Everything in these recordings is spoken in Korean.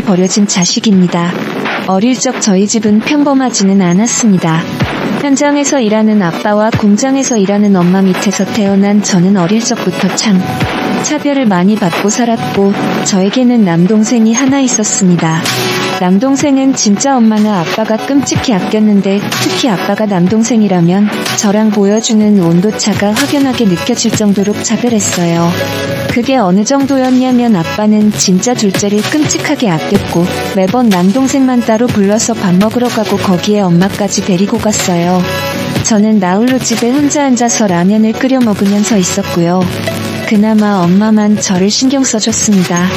버려진 자식입니다. 어릴 적 저희 집은 평범하지는 않았습니다. 현장에서 일하는 아빠와 공장에서 일하는 엄마 밑에서 태어난 저는 어릴 적부터 참 차별을 많이 받고 살았고 저에게는 남동생이 하나 있었습니다. 남동생은 진짜 엄마나 아빠가 끔찍히 아꼈는데 특히 아빠가 남동생이라면 저랑 보여주는 온도차가 확연하게 느껴질 정도로 차별했어요. 그게 어느 정도였냐면 아빠는 진짜 둘째를 끔찍하게 아꼈고 매번 남동생만 따로 불러서 밥 먹으러 가고 거기에 엄마까지 데리고 갔어요. 저는 나홀로 집에 혼자 앉아서 라면을 끓여 먹으면서 있었고요. 그나마 엄마만 저를 신경 써줬습니다.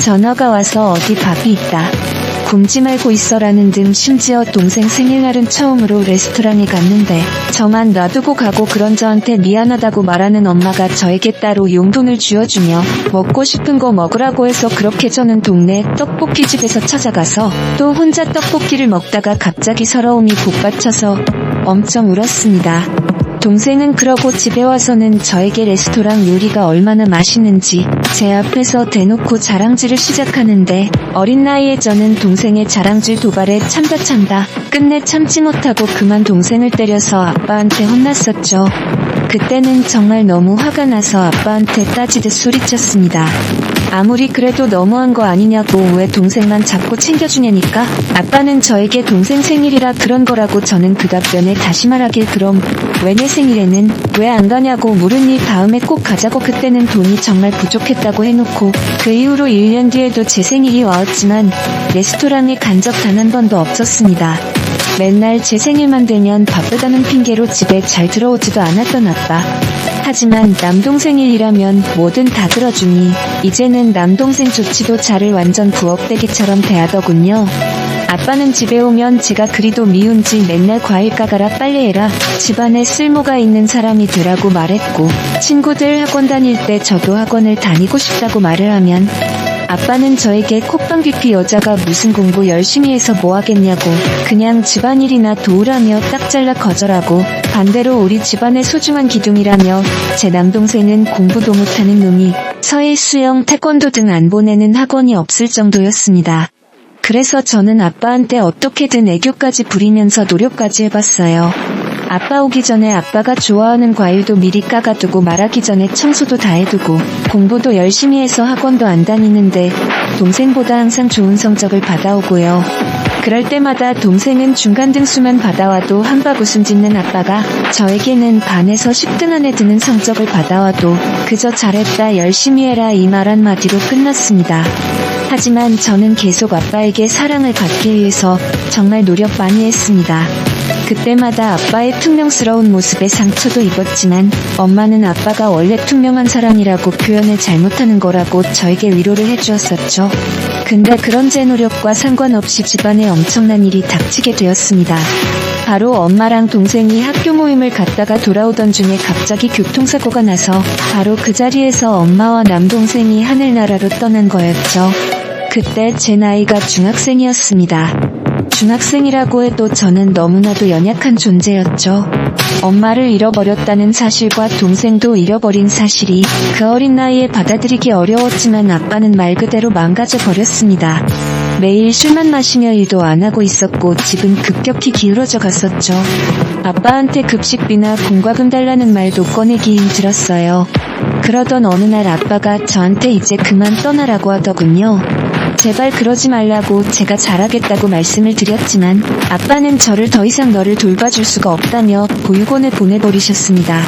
전화가 와서 어디 밥이 있다. 굶지 말고 있어라는 등 심지어 동생 생일날은 처음으로 레스토랑에 갔는데 저만 놔두고 가고 그런 저한테 미안하다고 말하는 엄마가 저에게 따로 용돈을 쥐어주며 먹고 싶은 거 먹으라고 해서 그렇게 저는 동네 떡볶이 집에서 찾아가서 또 혼자 떡볶이를 먹다가 갑자기 서러움이 복받쳐서 엄청 울었습니다. 동생은 그러고 집에 와서는 저에게 레스토랑 요리가 얼마나 맛있는지 제 앞에서 대놓고 자랑질을 시작하는데 어린 나이에 저는 동생의 자랑질 도발에 참다 참다 끝내 참지 못하고 그만 동생을 때려서 아빠한테 혼났었죠. 그때는 정말 너무 화가 나서 아빠한테 따지듯 소리쳤습니다. 아무리 그래도 너무한 거 아니냐고 왜 동생만 자꾸 챙겨주냐니까 아빠는 저에게 동생 생일이라 그런 거라고 저는 그 답변에 다시 말하길 그럼 왜 내 생일에는 왜 안 가냐고 물으니 다음에 꼭 가자고 그때는 돈이 정말 부족했다고 해놓고 그 이후로 1년 뒤에도 제 생일이 와왔지만 레스토랑에 간 적 단 한 번도 없었습니다. 맨날 제 생일만 되면 바쁘다는 핑계로 집에 잘 들어오지도 않았던 아빠. 하지만 남동생일이라면 뭐든 다 들어주니 이제는 남동생 좋지도 자를 완전 부엌대기처럼 대하더군요. 아빠는 집에 오면 제가 그리도 미운지 맨날 과일 까가라 빨래해라 집안에 쓸모가 있는 사람이 되라고 말했고 친구들 학원 다닐 때 저도 학원을 다니고 싶다고 말을 하면 아빠는 저에게 콧방 깊이 여자가 무슨 공부 열심히 해서 뭐 하겠냐고 그냥 집안일이나 도우라며 딱 잘라 거절하고 반대로 우리 집안의 소중한 기둥이라며 제 남동생은 공부도 못하는 놈이 서예 수영 태권도 등 안 보내는 학원이 없을 정도였습니다. 그래서 저는 아빠한테 어떻게든 애교까지 부리면서 노력까지 해봤어요. 아빠 오기 전에 아빠가 좋아하는 과일도 미리 까가두고 말하기 전에 청소도 다 해두고 공부도 열심히 해서 학원도 안 다니는데 동생보다 항상 좋은 성적을 받아오고요. 그럴 때마다 동생은 중간 등수만 받아와도 한박 웃음 짓는 아빠가 저에게는 반에서 10등 안에 드는 성적을 받아와도 그저 잘했다 열심히 해라 이 말 한마디로 끝났습니다. 하지만 저는 계속 아빠에게 사랑을 받기 위해서 정말 노력 많이 했습니다. 그때마다 아빠의 퉁명스러운 모습에 상처도 입었지만 엄마는 아빠가 원래 퉁명한 사람이라고 표현을 잘못하는 거라고 저에게 위로를 해주었었죠. 근데 그런 제 노력과 상관없이 집안에 엄청난 일이 닥치게 되었습니다. 바로 엄마랑 동생이 학교 모임을 갔다가 돌아오던 중에 갑자기 교통사고가 나서 바로 그 자리에서 엄마와 남동생이 하늘나라로 떠난 거였죠. 그때 제 나이가 중학생이었습니다. 중학생이라고 해도 저는 너무나도 연약한 존재였죠. 엄마를 잃어버렸다는 사실과 동생도 잃어버린 사실이 그 어린 나이에 받아들이기 어려웠지만 아빠는 말 그대로 망가져 버렸습니다. 매일 술만 마시며 일도 안 하고 있었고 집은 급격히 기울어져 갔었죠. 아빠한테 급식비나 공과금 달라는 말도 꺼내기 힘들었어요. 그러던 어느 날 아빠가 저한테 이제 그만 떠나라고 하더군요. 제발 그러지 말라고 제가 잘하겠다고 말씀을 드렸지만 아빠는 저를 더 이상 너를 돌봐줄 수가 없다며 보육원에 보내버리셨습니다.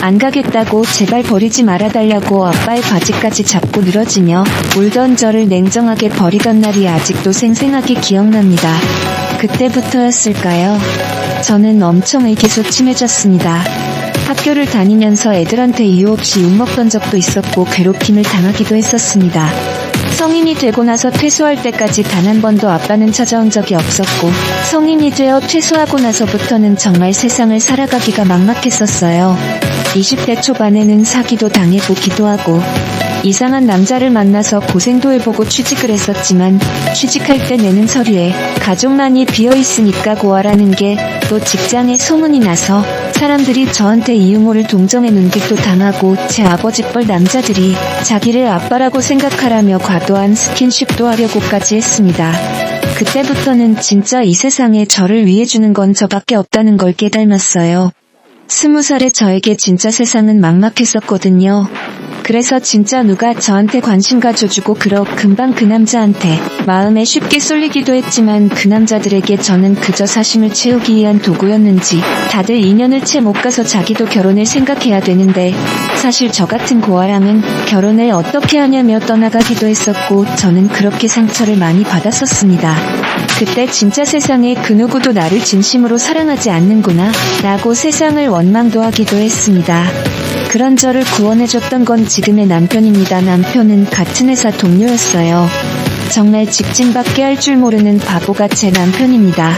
안 가겠다고 제발 버리지 말아달라고 아빠의 바지까지 잡고 늘어지며 울던 저를 냉정하게 버리던 날이 아직도 생생하게 기억납니다. 그때부터였을까요? 저는 엄청 의기소침해졌습니다. 학교를 다니면서 애들한테 이유 없이 욕먹던 적도 있었고 괴롭힘을 당하기도 했었습니다. 성인이 되고 나서 퇴소할 때까지 단 한 번도 아빠는 찾아온 적이 없었고 성인이 되어 퇴소하고 나서부터는 정말 세상을 살아가기가 막막했었어요. 20대 초반에는 사기도 당해보기도 하고 이상한 남자를 만나서 고생도 해보고 취직을 했었지만 취직할 때 내는 서류에 가족만이 비어있으니까 고아라는 게 또 직장에 소문이 나서 사람들이 저한테 이 유모를 동정해 눈빛도 당하고 제 아버지 뻘 남자들이 자기를 아빠라고 생각하라며 과도한 스킨십도 하려고까지 했습니다. 그때부터는 진짜 이 세상에 저를 위해 주는 건 저밖에 없다는 걸 깨달았어요. 스무 살의 저에게 진짜 세상은 막막했었거든요. 그래서 진짜 누가 저한테 관심 가져주고 그러 금방 그 남자한테 마음에 쉽게 쏠리기도 했지만 그 남자들에게 저는 그저 사심을 채우기 위한 도구였는지 다들 인연을 채 못 가서 자기도 결혼을 생각해야 되는데 사실 저 같은 고아랑은 결혼을 어떻게 하냐며 떠나가기도 했었고 저는 그렇게 상처를 많이 받았었습니다. 그때 진짜 세상에 그 누구도 나를 진심으로 사랑하지 않는구나 라고 세상을 원 망도 하기도 했습니다. 그런 저를 구원해줬던 건 지금의 남편입니다. 남편은 같은 회사 동료였어요. 정말 직진밖에 할 줄 모르는 바보가 제 남편입니다.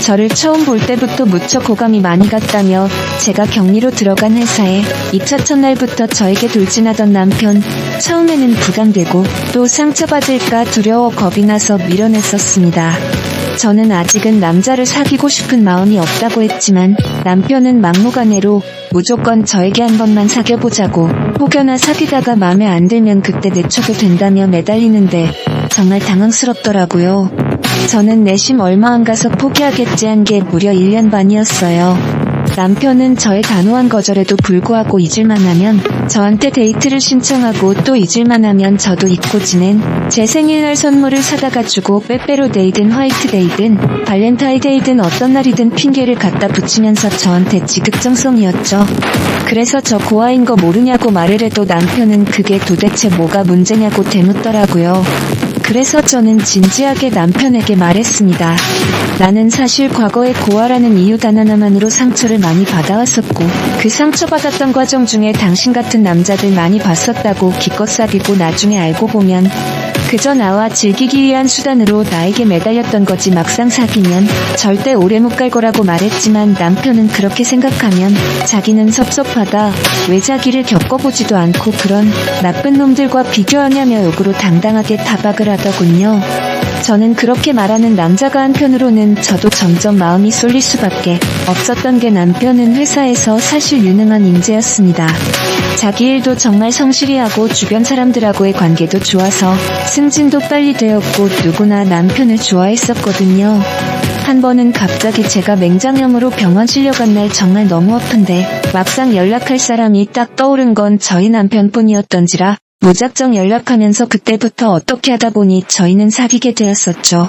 저를 처음 볼 때부터 무척 호감이 많이 갔다며 제가 격리로 들어간 회사에 입사 첫날부터 저에게 돌진하던 남편 처음에는 부담되고 또 상처받을까 두려워 겁이 나서 밀어냈었습니다. 저는 아직은 남자를 사귀고 싶은 마음이 없다고 했지만 남편은 막무가내로 무조건 저에게 한 번만 사귀어보자고 혹여나 사귀다가 마음에 안 들면 그때 내쳐도 된다며 매달리는데 정말 당황스럽더라고요. 저는 내심 얼마 안 가서 포기하겠지 한 게 무려 1년 반이었어요. 남편은 저의 단호한 거절에도 불구하고 잊을만 하면 저한테 데이트를 신청하고 또 잊을만 하면 저도 잊고 지낸 제 생일날 선물을 사다가 주고 빼빼로데이든 화이트데이든 발렌타이데이든 어떤 날이든 핑계를 갖다 붙이면서 저한테 지극정성이었죠. 그래서 저 고아인 거 모르냐고 말을 해도 남편은 그게 도대체 뭐가 문제냐고 대묻더라고요. 그래서 저는 진지하게 남편에게 말했습니다. 나는 사실 과거에 고아라는 이유 단 하나만으로 상처를 많이 받아왔었고 그 상처받았던 과정 중에 당신 같은 남자들 많이 봤었다고 기껏 사귀고 나중에 알고 보면 그저 나와 즐기기 위한 수단으로 나에게 매달렸던 거지 막상 사귀면 절대 오래 못 갈 거라고 말했지만 남편은 그렇게 생각하면 자기는 섭섭하다. 왜 자기를 겪어보지도 않고 그런 나쁜 놈들과 비교하냐며 욕으로 당당하게 타박을 하 더군요. 저는 그렇게 말하는 남자가 한편으로는 저도 점점 마음이 쏠릴 수밖에 없었던 게 남편은 회사에서 사실 유능한 인재였습니다. 자기 일도 정말 성실히 하고 주변 사람들하고의 관계도 좋아서 승진도 빨리 되었고 누구나 남편을 좋아했었거든요. 한 번은 갑자기 제가 맹장염으로 병원 실려간 날 정말 너무 아픈데 막상 연락할 사람이 딱 떠오른 건 저희 남편뿐이었던지라 무작정 연락하면서 그때부터 어떻게 하다 보니 저희는 사귀게 되었었죠.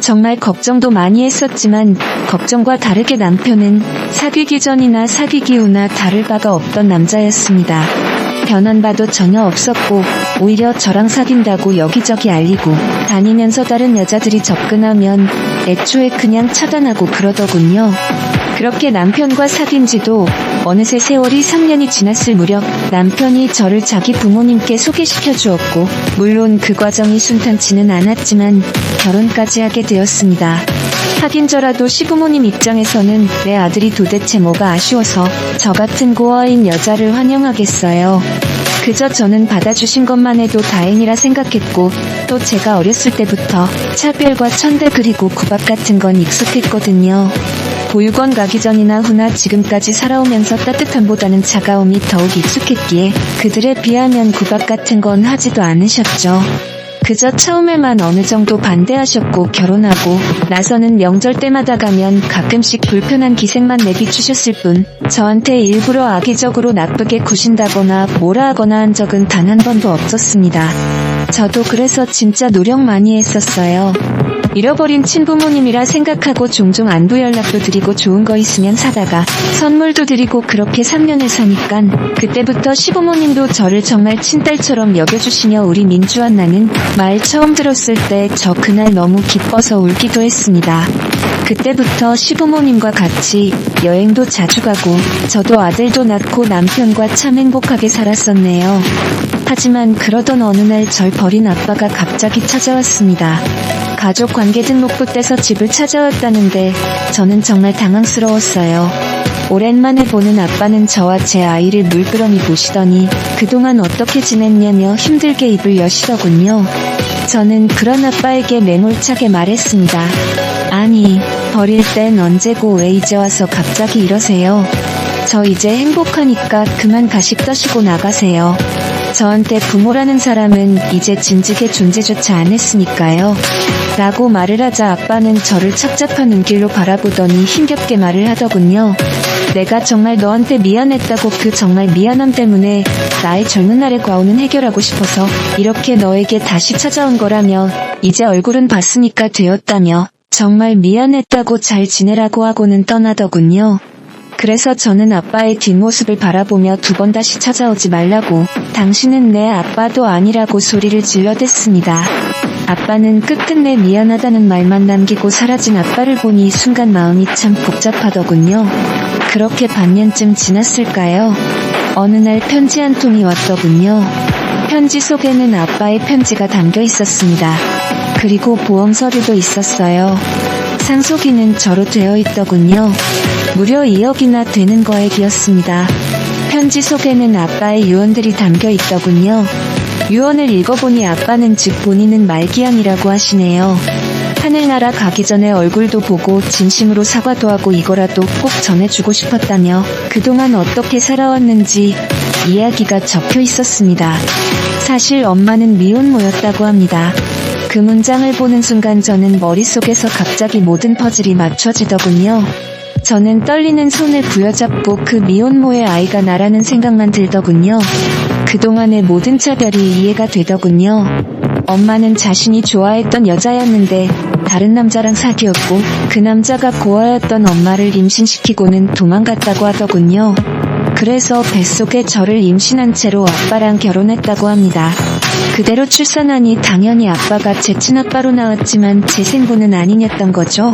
정말 걱정도 많이 했었지만 걱정과 다르게 남편은 사귀기 전이나 사귀기 후나 다를 바가 없던 남자였습니다. 변한 바도 전혀 없었고 오히려 저랑 사귄다고 여기저기 알리고 다니면서 다른 여자들이 접근하면 애초에 그냥 차단하고 그러더군요. 그렇게 남편과 사귄 지도 어느새 세월이 3년이 지났을 무렵 남편이 저를 자기 부모님께 소개시켜 주었고 물론 그 과정이 순탄치는 않았지만 결혼까지 하게 되었습니다. 하긴 저라도 시부모님 입장에서는 내 아들이 도대체 뭐가 아쉬워서 저 같은 고아인 여자를 환영하겠어요. 그저 저는 받아주신 것만 해도 다행이라 생각했고 또 제가 어렸을 때부터 차별과 천대 그리고 구박 같은 건 익숙했거든요. 보육원 가기 전이나 후나 지금까지 살아오면서 따뜻함보다는 차가움이 더욱 익숙했기에 그들에 비하면 구박 같은 건 하지도 않으셨죠. 그저 처음에만 어느 정도 반대하셨고 결혼하고 나서는 명절 때마다 가면 가끔씩 불편한 기색만 내비추셨을 뿐 저한테 일부러 악의적으로 나쁘게 구신다거나 뭐라 하거나 한 적은 단 한 번도 없었습니다. 저도 그래서 진짜 노력 많이 했었어요. 잃어버린 친부모님이라 생각하고 종종 안부 연락도 드리고 좋은 거 있으면 사다가 선물도 드리고 그렇게 3년을 사니깐 그때부터 시부모님도 저를 정말 친딸처럼 여겨주시며 우리 민주한 나는 말 처음 들었을 때 저 그날 너무 기뻐서 울기도 했습니다. 그때부터 시부모님과 같이 여행도 자주 가고 저도 아들도 낳고 남편과 참 행복하게 살았었네요. 하지만 그러던 어느 날 절 버린 아빠가 갑자기 찾아왔습니다. 가족 관계 등록부 떼서 집을 찾아왔다는데 저는 정말 당황스러웠어요. 오랜만에 보는 아빠는 저와 제 아이를 물끄러미 보시더니 그동안 어떻게 지냈냐며 힘들게 입을 여시더군요. 저는 그런 아빠에게 매몰차게 말했습니다. 아니, 버릴 땐 언제고 왜 이제 와서 갑자기 이러세요? 저 이제 행복하니까 그만 가식 떠시고 나가세요. 저한테 부모라는 사람은 이제 진즉의 존재조차 안 했으니까요. 라고 말을 하자 아빠는 저를 착잡한 눈길로 바라보더니 힘겹게 말을 하더군요. 내가 정말 너한테 미안했다고 그 정말 미안함 때문에 나의 젊은 날의 과오는 해결하고 싶어서 이렇게 너에게 다시 찾아온 거라며 이제 얼굴은 봤으니까 되었다며 정말 미안했다고 잘 지내라고 하고는 떠나더군요. 그래서 저는 아빠의 뒷모습을 바라보며 두 번 다시 찾아오지 말라고 당신은 내 아빠도 아니라고 소리를 질러댔습니다. 아빠는 끝끝내 미안하다는 말만 남기고 사라진 아빠를 보니 순간 마음이 참 복잡하더군요. 그렇게 반년쯤 지났을까요? 어느 날 편지 한 통이 왔더군요. 편지 속에는 아빠의 편지가 담겨 있었습니다. 그리고 보험 서류도 있었어요. 상속인은 저로 되어 있더군요. 무려 2억이나 되는 거액이었습니다. 편지 속에는 아빠의 유언들이 담겨 있더군요. 유언을 읽어보니 아빠는 즉 본인은 말기양이라고 하시네요. 하늘나라 가기 전에 얼굴도 보고 진심으로 사과도 하고 이거라도 꼭 전해주고 싶었다며 그동안 어떻게 살아왔는지 이야기가 적혀 있었습니다. 사실 엄마는 미혼 모였다고 합니다. 그 문장을 보는 순간 저는 머릿속에서 갑자기 모든 퍼즐이 맞춰지더군요. 저는 떨리는 손을 부여잡고 그 미혼모의 아이가 나라는 생각만 들더군요. 그동안의 모든 차별이 이해가 되더군요. 엄마는 자신이 좋아했던 여자였는데 다른 남자랑 사귀었고 그 남자가 고아였던 엄마를 임신시키고는 도망갔다고 하더군요. 그래서 뱃속에 저를 임신한 채로 아빠랑 결혼했다고 합니다. 그대로 출산하니 당연히 아빠가 제 친아빠로 나왔지만 제 생부는 아니었던 거죠.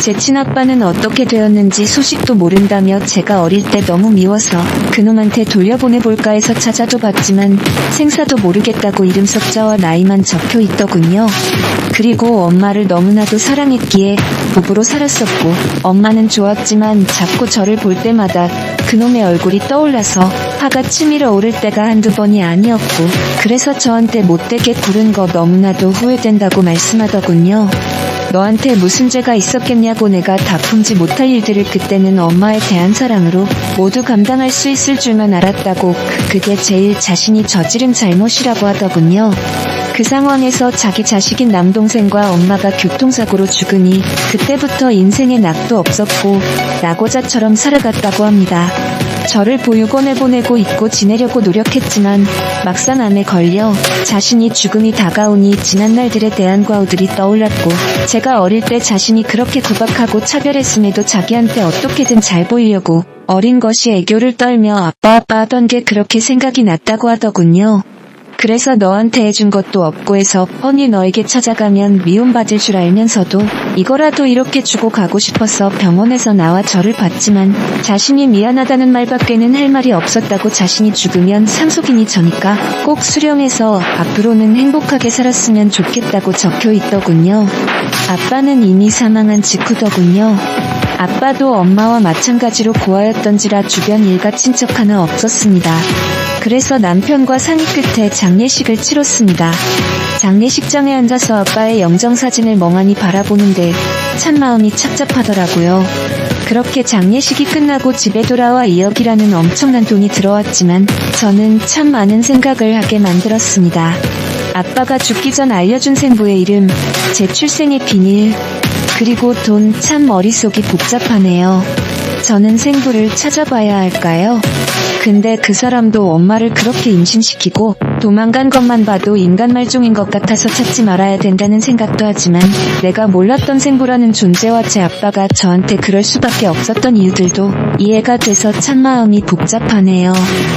제 친아빠는 어떻게 되었는지 소식도 모른다며 제가 어릴 때 너무 미워서 그놈한테 돌려보내볼까 해서 찾아도 봤지만 생사도 모르겠다고 이름 석자와 나이만 적혀 있더군요. 그리고 엄마를 너무나도 사랑했기에 부부로 살았었고 엄마는 좋았지만 자꾸 저를 볼 때마다 그놈의 얼굴 이 떠올라서 화가 치밀어 오를 때가 한두 번이 아니었고 그래서 저한테 못되게 굴은 거 너무나도 후회된다고 말씀하더군요. 너한테 무슨 죄가 있었겠냐고 내가 다 품지 못할 일들을 그때는 엄마에 대한 사랑으로 모두 감당할 수 있을 줄만 알았다고 그- 그게 제일 자신이 저지른 잘못이라고 하더군요. 그 상황에서 자기 자식인 남동생과 엄마가 교통사고로 죽으니 그때부터 인생에 낙도 없었고 낙오자처럼 살아갔다고 합니다. 저를 보육원에 보내고 있고 지내려고 노력했지만 막상 암에 걸려 자신이 죽음이 다가오니 지난 날들에 대한 과오들이 떠올랐고 제가 어릴 때 자신이 그렇게 구박하고 차별했음에도 자기한테 어떻게든 잘 보이려고 어린 것이 애교를 떨며 아빠 아빠 하던 게 그렇게 생각이 났다고 하더군요. 그래서 너한테 해준 것도 없고 해서 뻔히 너에게 찾아가면 미움받을 줄 알면서도 이거라도 이렇게 주고 가고 싶어서 병원에서 나와 저를 봤지만 자신이 미안하다는 말밖에는 할 말이 없었다고 자신이 죽으면 상속인이 저니까 꼭 수령해서 앞으로는 행복하게 살았으면 좋겠다고 적혀 있더군요. 아빠는 이미 사망한 직후더군요. 아빠도 엄마와 마찬가지로 고아였던지라 주변 일가 친척 하나 없었습니다. 그래서 남편과 상의 끝에 장례식을 치렀습니다. 장례식장에 앉아서 아빠의 영정사진을 멍하니 바라보는데 참 마음이 착잡하더라고요. 그렇게 장례식이 끝나고 집에 돌아와 2억이라는 엄청난 돈이 들어왔지만 저는 참 많은 생각을 하게 만들었습니다. 아빠가 죽기 전 알려준 생부의 이름, 제 출생의 비밀, 그리고 돈 참 머릿속이 복잡하네요. 저는 생부를 찾아봐야 할까요? 근데 그 사람도 엄마를 그렇게 임신시키고 도망간 것만 봐도 인간 말종인 것 같아서 찾지 말아야 된다는 생각도 하지만 내가 몰랐던 생부라는 존재와 제 아빠가 저한테 그럴 수밖에 없었던 이유들도 이해가 돼서 참 마음이 복잡하네요.